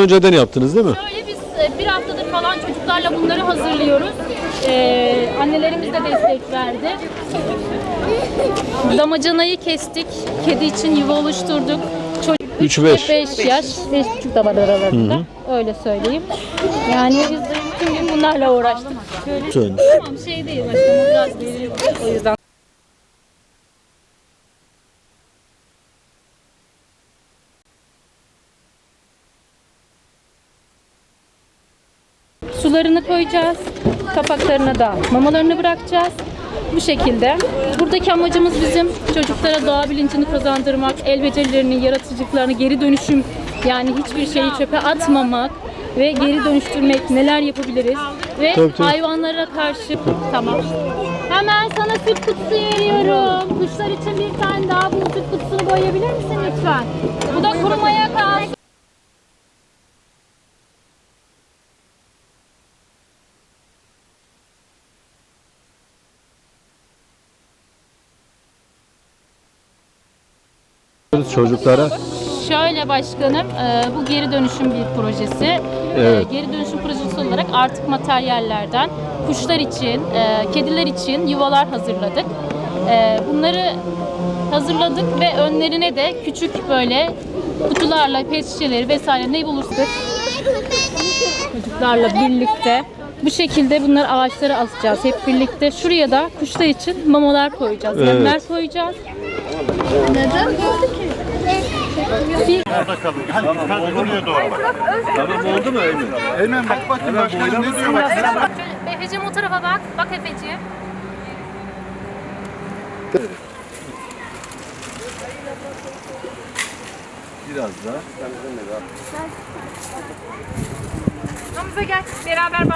Önceden yaptınız değil mi? Şöyle biz e, bir haftadır falan çocuklarla bunları hazırlıyoruz. Ee, annelerimiz de destek verdi. Damacanayı kestik. Kedi için yuva oluşturduk. Çocuk Üç, beş. 5 yaş, 5,5 da var aralarında. Öyle söyleyeyim. Yani biz de bütün gün bunlarla uğraştık. Şöyle Söyle. tamam şey değil başkanım biraz veriyor. O yüzden Sularını koyacağız. Kapaklarına da mamalarını bırakacağız. Bu şekilde. Buradaki amacımız bizim çocuklara doğa bilincini kazandırmak, el becerilerini, yaratıcılıklarını, geri dönüşüm yani hiçbir şeyi çöpe atmamak ve geri dönüştürmek neler yapabiliriz ve Tabii, tabii. hayvanlara karşı tamam. Hemen sana süt kutusu veriyorum. Kuşlar için bir tane daha bu süt kutusunu boyayabilir misin lütfen? Bu da kurumaya kalsın. Çocuklara Şöyle başkanım, e, bu geri dönüşüm bir projesi. E, Evet. Geri dönüşüm projesi olarak artık materyallerden kuşlar için, e, kediler için yuvalar hazırladık. Bunları hazırladık ve önlerine de küçük böyle kutularla pet şişeleri vesaire ne bulursak çocuklarla birlikte bu şekilde bunları ağaçlara asacağız hep birlikte. Şuraya da kuşlar için mamalar koyacağız, Evet. yemler koyacağız. Eymen bak bakayım başkanım ne diyor bak. Efe'cim o tarafa bak. Bak Efe'ciğim. Biraz daha. Hamza gel. Beraber bağlayalım.